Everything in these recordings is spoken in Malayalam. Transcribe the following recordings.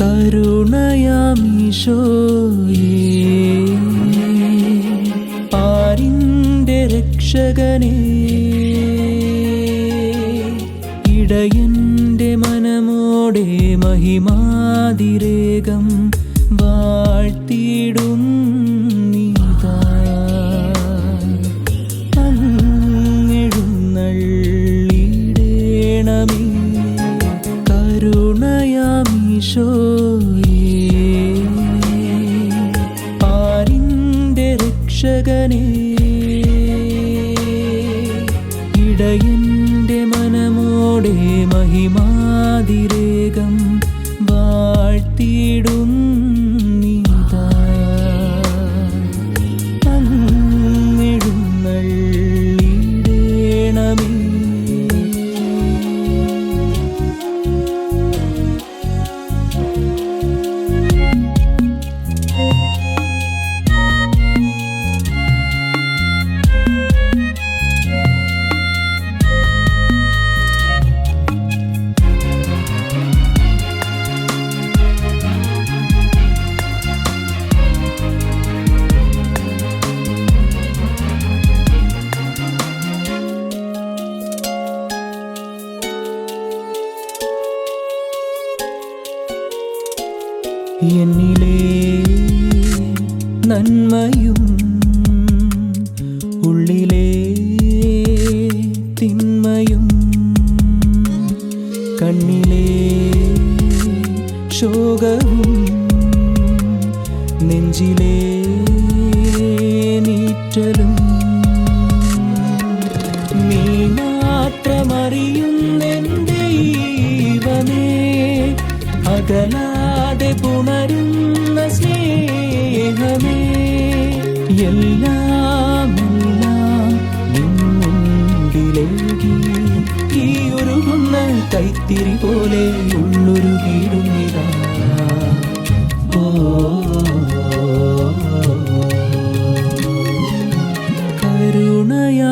കരുണയാമീശോയേ ആരിന്റെ രക്ഷകനേ. ഇടയന്റെ മനമോടെ മഹിമാതിരേകം. രക്ഷകനേ ഇടയന്റെ എന്നിലെ നന്മയും ഉള്ളിലെ തിന്മയും കണ്ണിലെ ശോകവും നെഞ്ചിലെ നീറ്റലും നീ മാത്രമറിയുന്നെന്റെ ഈവനേ അകലാതെ പുണരുന്ന സ്നേഹമേ. എല്ലാം എല്ലാം നിന്നുണ്ടിലേകി ഈ കൈത്തിരി പോലെ ഉള്ളൊരുകിടുന്നിതാ. കരുണയാമീശോയേ.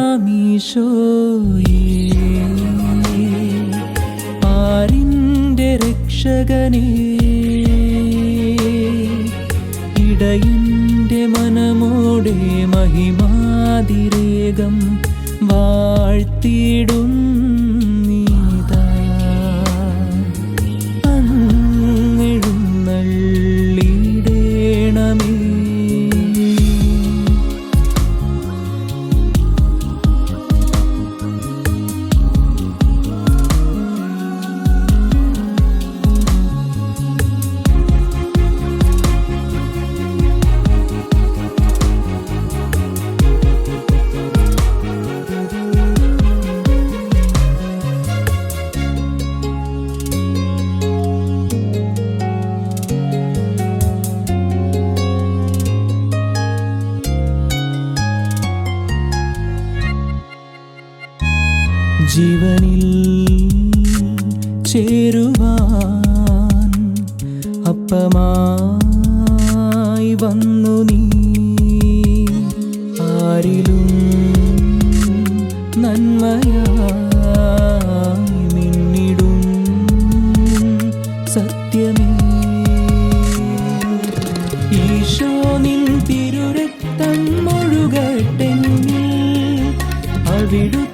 ആരിന്റെ രക്ഷകനേ. ഇടയന്റെ മനമോടെ മഹിമാതിരേകം വാഴ്ത്തിയിടും. ജീവനിൽ ചേരുവാൻ അപ്പമായി വന്നു നീ. ആരിലും നന്മയായി മിന്നിടും സത്യമേ. ഈശോ നിൻ തിരുരക്തം മുഴുകട്ടെങ്കിൽ അവിടുത്തെ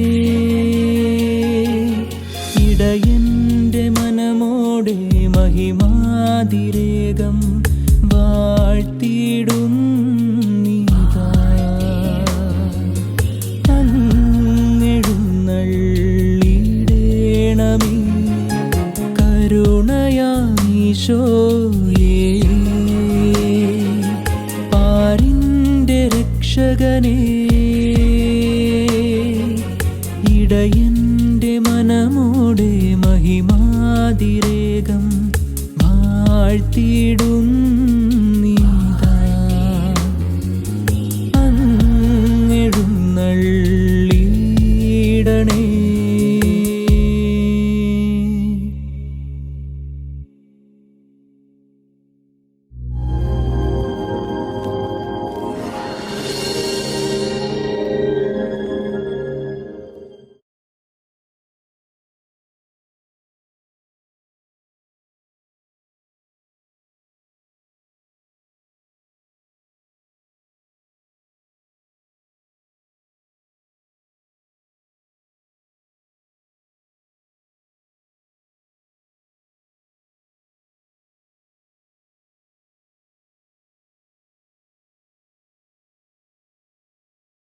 ഇടയന്റെ മനമോടെ മഹിമാതിരേകം വാഴ്ത്തിയിടും പാരിന്റെ രക്ഷകനേ. മനമോടെ മഹിമാതിരേകം വാഴ്ത്തിയിടും.